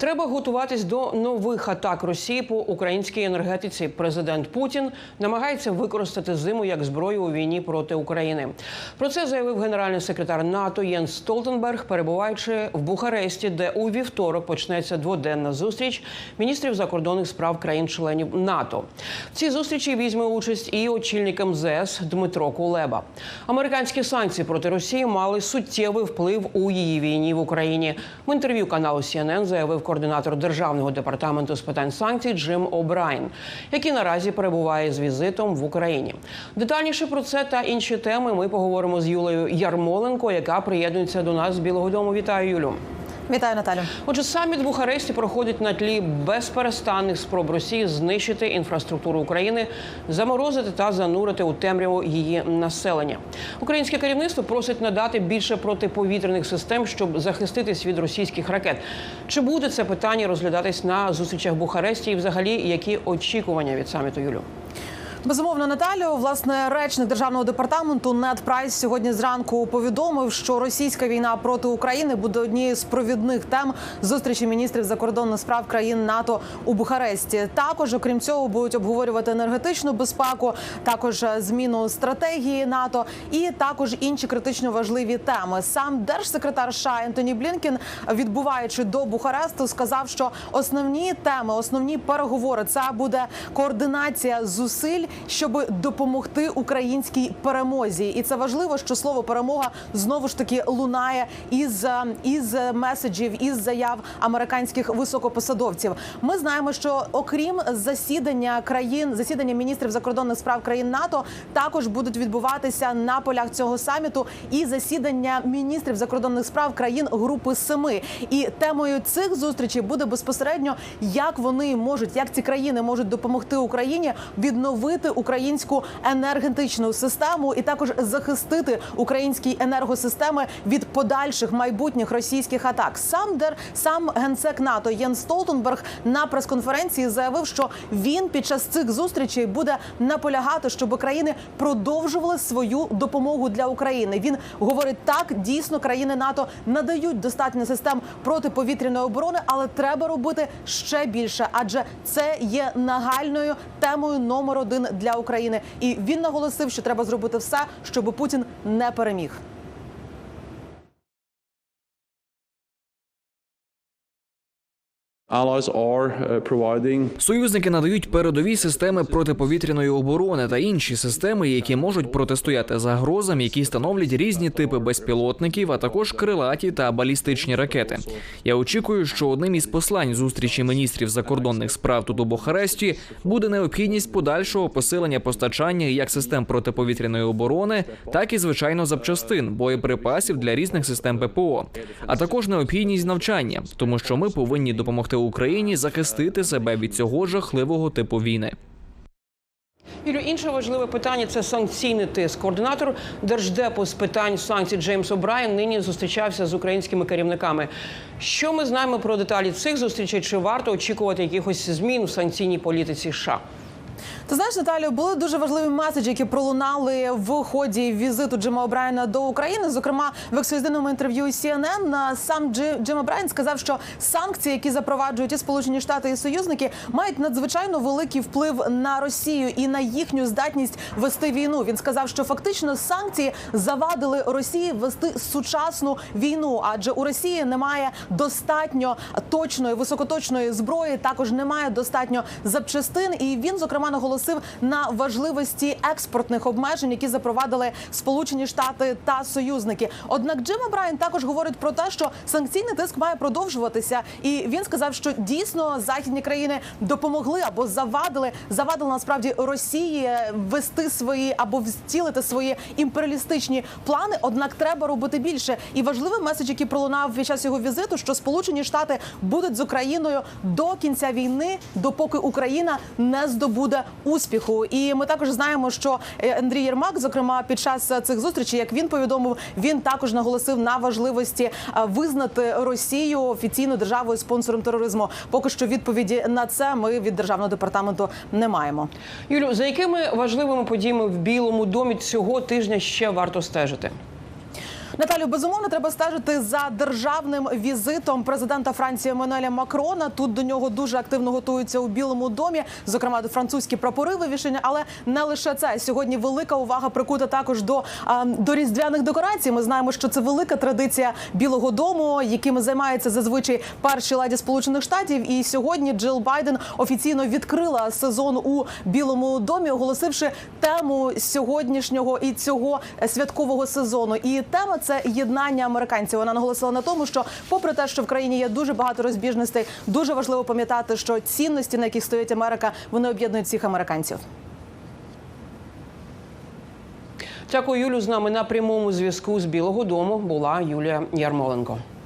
Треба готуватись до нових атак Росії по українській енергетиці. Президент Путін намагається використати зиму як зброю у війні проти України. Про це заявив генеральний секретар НАТО Єнс Столтенберг, перебуваючи в Бухаресті, де у вівторок почнеться дводенна зустріч міністрів закордонних справ країн-членів НАТО. В цій зустрічі візьме участь і очільник МЗС Дмитро Кулеба. Американські санкції проти Росії мали суттєвий вплив у її війні в Україні. В інтерв'ю каналу CNN заявив координатор державного департаменту з питань санкцій Джим О'Брайен, який наразі перебуває з візитом в Україні. Детальніше про це та інші теми ми поговоримо з Юлею Ярмоленко, яка приєднується до нас з Білого Дому. Вітаю, Юлю. Вітаю, Наталю. Отже, саміт в Бухаресті проходить на тлі безперестанних спроб Росії знищити інфраструктуру України, заморозити та занурити у темряву її населення. Українське керівництво просить надати більше протиповітряних систем, щоб захиститись від російських ракет. Чи буде це питання розглядатись на зустрічах в Бухаресті? І взагалі які очікування від саміту Юлю? Безумовно, Наталю, власне, речник державного департаменту Нед Прайс сьогодні зранку повідомив, що російська війна проти України буде однією з провідних тем зустрічі міністрів закордонних справ країн НАТО у Бухаресті. Також, окрім цього, будуть обговорювати енергетичну безпеку, також зміну стратегії НАТО і також інші критично важливі теми. Сам держсекретар США Ентоні Блінкін, відбуваючи до Бухаресту, сказав, що основні теми, основні переговори це буде координація зусиль, щоб допомогти українській перемозі. І це важливо, що слово перемога знову ж таки лунає із, е, із меседжів, із заяв американських високопосадовців. Ми знаємо, що окрім засідання країн, засідання міністрів закордонних справ країн НАТО, також будуть відбуватися на полях цього саміту і засідання міністрів закордонних справ країн Групи Семи. І темою цих зустрічей буде безпосередньо, як вони можуть, як ці країни можуть допомогти Україні відновити українську енергетичну систему і також захистити українські енергосистеми від подальших майбутніх російських атак. Сам дер сам генсек НАТО Єн Столтенберг на прес-конференції заявив, що він під час цих зустрічей буде наполягати, щоб країни продовжували свою допомогу для України. Він говорить так: дійсно країни НАТО надають достатньо систем протиповітряної оборони, але треба робити ще більше, адже це є нагальною темою номер один для України. І він наголосив, що треба зробити все, щоб Путін не переміг. Союзники надають передові системи протиповітряної оборони та інші системи, які можуть протистояти загрозам, які становлять різні типи безпілотників, а також крилаті та балістичні ракети. Я очікую, що одним із послань зустрічі міністрів закордонних справ тут у Бухаресті буде необхідність подальшого посилення постачання як систем протиповітряної оборони, так і звичайно запчастин, боєприпасів для різних систем ППО, а також необхідність навчання, тому що ми повинні допомогти Україні захистити себе від цього жахливого типу війни. Юлю, інше важливе питання це санкційний тиск. Координатор держдепу з питань санкцій Джеймс О'Брайен нині зустрічався з українськими керівниками. Що ми знаємо про деталі цих зустрічей? Чи варто очікувати якихось змін в санкційній політиці США? Ти знаєш, Наталію, були дуже важливі меседжі, які пролунали в ході візиту Джима Обрайена до України. Зокрема, в ексклюзивному інтерв'ю CNN сам Джи, Джим Обрайен сказав, що санкції, які запроваджують і Сполучені Штати і союзники, мають надзвичайно великий вплив на Росію і на їхню здатність вести війну. Він сказав, що фактично санкції завадили Росії вести сучасну війну, адже у Росії немає достатньо точної високоточної зброї, також немає достатньо запчастин. І він зокрема наголосив на важливості експортних обмежень, які запровадили Сполучені Штати та союзники. Однак Джим Брайан також говорить про те, що санкційний тиск має продовжуватися, і він сказав, що дійсно західні країни допомогли або завадили завадили насправді Росії вести свої або втілити свої імперіалістичні плани. Однак треба робити більше. І важливий меседж, який пролунав під час його візиту, що Сполучені Штати будуть з Україною до кінця війни, допоки Україна не здобуде успіху. І ми також знаємо, що е, Андрій Єрмак, зокрема, під час цих зустрічей, як він повідомив, він також наголосив на важливості е, визнати Росію офіційно державою спонсором тероризму. Поки що відповіді на це ми від державного департаменту не маємо. Юлю, за якими важливими подіями в Білому домі цього тижня ще варто стежити? Наталю, безумовно, треба стежити за державним візитом президента Франції Еммануеля Макрона. Тут до нього дуже активно готуються у Білому домі, зокрема до французькі прапори вивішені. Але не лише це сьогодні велика увага прикута також до, до різдвяних декорацій. Ми знаємо, що це велика традиція Білого Дому, якими займається зазвичай перші леді Сполучених Штатів. І сьогодні Джил Байден офіційно відкрила сезон у Білому домі, оголосивши тему сьогоднішнього і цього святкового сезону. І тема це єднання американців. Вона наголосила на тому, що, попри те, що в країні є дуже багато розбіжностей, дуже важливо пам'ятати, що цінності, на яких стоїть Америка, вони об'єднують всіх американців. Дякую, Юлю. З нами на прямому зв'язку з Білого Дому була Юлія Ярмоленко.